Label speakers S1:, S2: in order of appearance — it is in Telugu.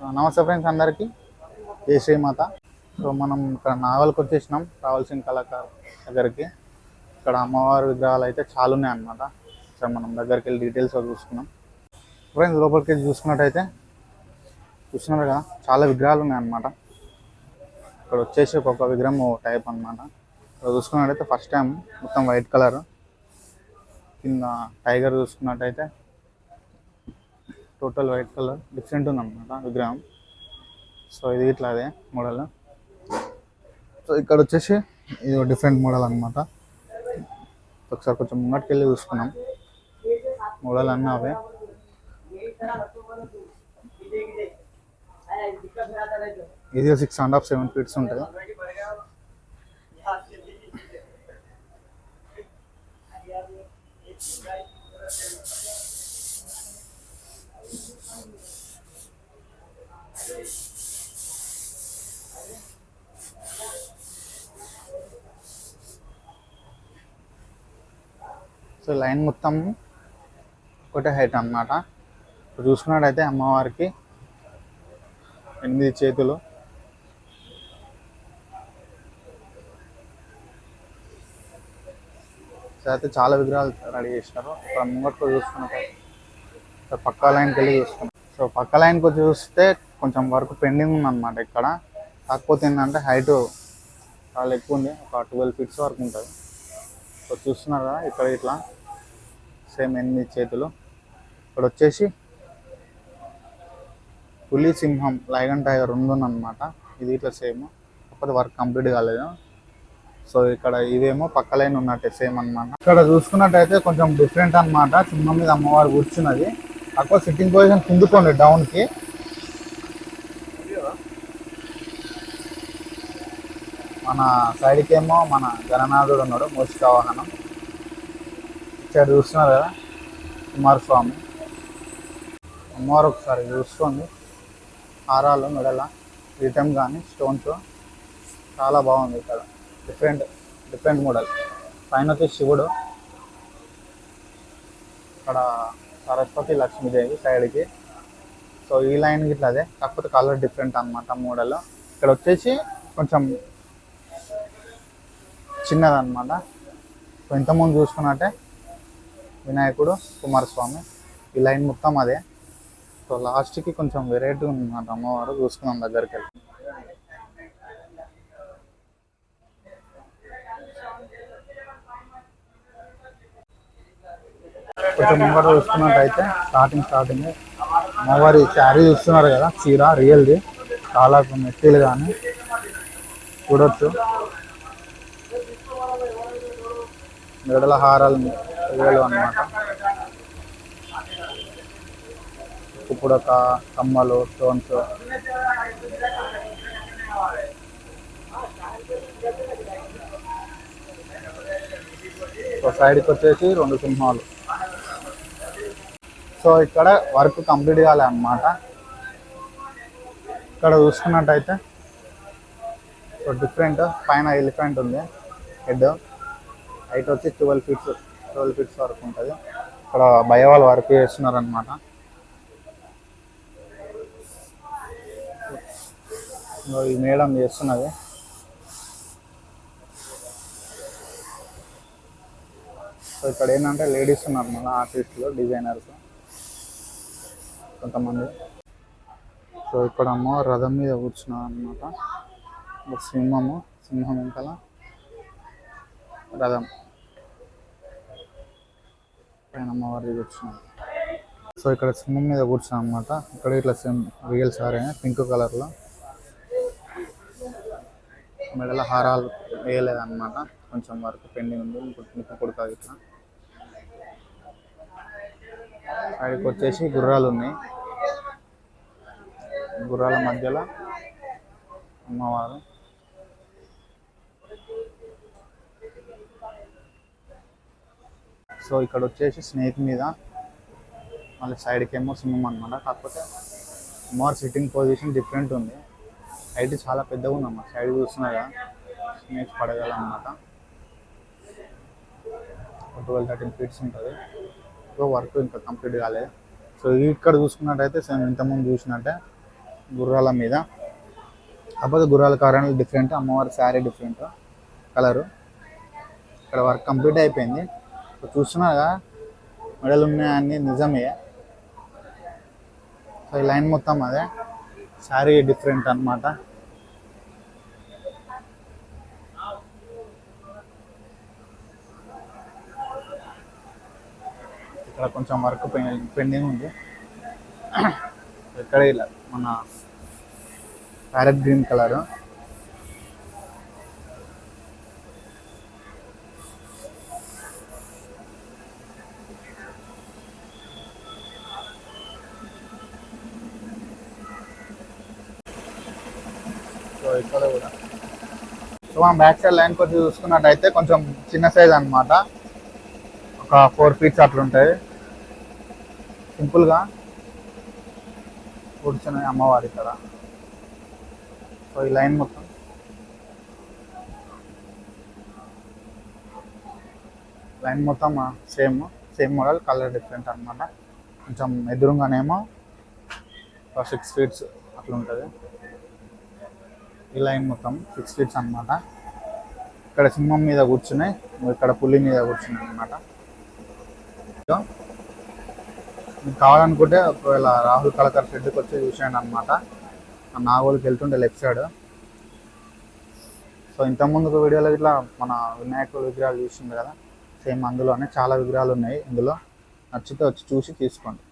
S1: నమస్తే ఫ్రెండ్స్ అందరికీ. జయ శ్రీమాత. సో మనం ఇక్కడ నావల్కి వచ్చేసినాం రావాల్సిన కళాకారు దగ్గరికి. ఇక్కడ అమ్మవారి విగ్రహాలు అయితే చాలా ఉన్నాయన్నమాట. సో మనం దగ్గరికి వెళ్ళి డీటెయిల్స్ చూసుకున్నాం ఫ్రెండ్స్ లోపలికి వెళ్ళి చూసుకున్నట్టయితే చూస్తున్నారు కదా చాలా విగ్రహాలు ఉన్నాయి అన్నమాట ఇక్కడ వచ్చేసి ఒక్కొక్క విగ్రహం టైప్ అన్నమాట. ఇక్కడ చూసుకున్నట్టయితే ఫస్ట్ టైం మొత్తం వైట్ కలర్ కింద టైగర్ చూసుకున్నట్టయితే టోటల్ వైట్ కలర్ డిఫరెంట్ ఉందన్నమాట విగ్రహం సో ఇది ఇట్లా అదే మోడల్. సో ఇక్కడ వచ్చేసి ఇది డిఫరెంట్ మోడల్ అన్నమాట. ఒకసారి కొంచెం ముంగటికి వెళ్ళి చూసుకున్నాం మోడల్ అన్నీ అవే. ఇది six and half seven feets ఉంటుంది. సో లైన్ మొత్తం ఒకటే హైట్ అన్నమాట. ఇప్పుడు చూసుకున్నట్టయితే అమ్మవారికి ఎనిమిది చేతులు. అయితే చాలా విగ్రహాలు రెడీ చేసినారు. ఇక్కడ ముంగట్లో చూసుకున్నట్టు పక్క లైన్కి వెళ్ళి చూసుకున్నాం సో పక్క లైన్కి చూస్తే కొంచెం వర్క్ పెండింగ్ ఉందన్నమాట ఇక్కడ. కాకపోతే ఏంటంటే హైట్ చాలా ఎక్కువ ఉంది. ఒక ట్వెల్వ్ ఫీట్స్ వరకు ఉంటుంది. సో చూస్తున్నారు కదా ఇక్కడ ఇట్లా. సేమ్ ఎనిమిది చేతులు? ఇక్కడ వచ్చేసి పులి సింహం లైగన్ టైగర్ ఉందన్నమాట ఇది ఇట్లా సేమ్. కాకపోతే వర్క్ కంప్లీట్ కాలేదు. సో ఇక్కడ ఇవేమో పక్క లైన్ ఉన్నట్టే సేమ్ అన్నమాట. ఇక్కడ చూసుకున్నట్టయితే కొంచెం డిఫరెంట్ అన్నమాట. సింహం మీద అమ్మవారు కూర్చున్నది. అక్కడ సిట్టింగ్ పొజిషన్ కిందుకోండి డౌన్కి మన సైడ్కేమో ఏమో మన గణనాథుడు ఉన్నాడు మూషిక వాహనం. ఇక్కడ చూస్తున్నారు కదా? కుమారస్వామి అమ్మవారు ఒకసారి చూసుకోండి. హారాలు మెడల రిటర్న్ కానీ స్టోన్స్ చాలా బాగుంది ఇక్కడ. Different different model. పైన వచ్చి శివుడు. ఇక్కడ సరస్వతి లక్ష్మీదేవి సైడ్కి. సో ఈ లైన్ ఇట్లా అదే. కాకపోతే కలర్ డిఫరెంట్ అనమాట మోడల్. ఇక్కడ వచ్చేసి కొంచెం చిన్నదనమాట సో ఇంతకుముందు చూసుకున్నట్టే వినాయకుడు కుమారస్వామి. ఈ లైన్ మొత్తం అదే. సో లాస్ట్కి కొంచెం వెరైటీ ఉందన్నమాట అమ్మవారు. చూసుకున్నాం దగ్గరికి వెళ్ళి. కొంచెం ముంగట చూసుకున్నట్టయితే స్టార్టింగ్ స్టార్టింగ్ అమ్మవారి శారీ చూస్తున్నారు కదా చీర రియల్ది చాలా మెటీరియల్ కానీ చూడొచ్చు. మెడల హారాలు రియల్ అన్నమాట. ఇప్పుడు ఒక కమ్మలు స్టోన్స్ సో సైడ్కి వచ్చేసి రెండు సింహాలు. సో ఇక్కడ వర్క్ కంప్లీట్ కాలే అన్నమాట. ఇక్కడ చూసుకున్నట్టయితే సో డిఫరెంట్ పైన ఎలిఫెంట్ ఉంది హెడ్ హైట్ వచ్చి ట్వెల్వ్ ఫీట్స్ ట్వెల్వ్ ఫీట్స్ వరకు ఉంటుంది. ఇక్కడ భయ వాళ్ళు వర్క్ చేస్తున్నారనమాట ఈ మేడం చేస్తున్నది. సో ఇక్కడ ఏంటంటే లేడీస్ ఉన్నారు మన ఆర్టిస్టులు డిజైనర్స్. కొంతమంది. సో ఇక్కడ అమ్మో రథం మీద కూర్చున్నారు అనమాట సింహము సింహం వెనకాల రథం. పైన అమ్మవారి కూర్చున్నారు సో ఇక్కడ సింహం మీద కూర్చున్నాం అనమాట ఇక్కడ ఇట్లా సేమ్ రియల్ సారీ పింక్ కలర్లో. మెడల హారాలు వేయలేదన్నమాట. కొంచెం వరకు పెండింగ్ ఉంది ముక్కు కొడుక ఇట్లా. అక్కడికి వచ్చేసి గుర్రాలు ఉన్నాయి. గుర్రాల మధ్యలో అమ్మవారు. సో ఇక్కడ వచ్చేసి స్నేక్ మీద మళ్ళీ సైడ్కి ఏమో సింహం అనమాట కాకపోతే మోర్ సిట్టింగ్ పొజిషన్ డిఫరెంట్ ఉంది. హైట్ చాలా పెద్దగా ఉందమ్మా సైడ్ చూస్తున్నారా స్నేక్ పడగలన్నమాట ట్వెల్వ్ థర్టీన్ ఫీట్స్ ఉంటుంది. సో వర్క్ ఇంకా కంప్లీట్ కాలేదు. సో ఇక్కడ చూసుకున్నట్టయితే సేమ్ ఇంతకుముందు చూసినట్టే గుర్రాల మీద. కాకపోతే గుర్రాల కారణాలు డిఫరెంట్ అమ్మవారి శారీ డిఫరెంట్ కలరు ఇక్కడ వర్క్ కంప్లీట్ అయిపోయింది. ఇప్పుడు చూస్తున్నారుగా మెడలు ఉన్నాయన్నీ నిజమే. సో ఈ లైన్ మొత్తం అదే. శారీ డిఫరెంట్ అన్నమాట. ఇక్కడ కొంచెం వర్క్ పెండింగ్ ఉంది. ఇక్కడ ఇలా? మన ప్యారెట్ గ్రీన్ కలర్ సో కూడా. సో మనం బ్యాక్ సైడ్ లైన్ కొంచెం చూసుకున్నట్టయితే కొంచెం చిన్న సైజ్ అన్నమాట. ఒక ఫోర్ ఫీట్స్ అట్లుంటాయి సింపుల్గా కూర్చున్నాయి అమ్మవారి ఇక్కడ సో ఈ లైన్ మొత్తం. లైన్ మొత్తం same same model colour different అనమాట కొంచెం ఎదురుగానేమో ఒక సిక్స్ ఫీట్స్ అట్లా ఉంటుంది. ఈ లైన్ మొత్తం సిక్స్ ఫీట్స్ అన్నమాట. ఇక్కడ సింహం మీద కూర్చున్నాయి ఇక్కడ పులి మీద కూర్చున్నాయి అనమాట మీకు కావాలనుకుంటే ఒకవేళ రాహుల్ కలకర్ షెడ్కి వచ్చి చూసాను అనమాట నాగోలుకి వెళ్తుండే లెఫ్ట్ సైడ్ సో ఇంతకుముందు వీడియోలో ఇట్లా మన వినాయకుడు విగ్రహాలు చూసింది కదా సేమ్ అందులోనే చాలా విగ్రహాలు ఉన్నాయి ఇందులో. నచ్చితే వచ్చి చూసి తీసుకోండి.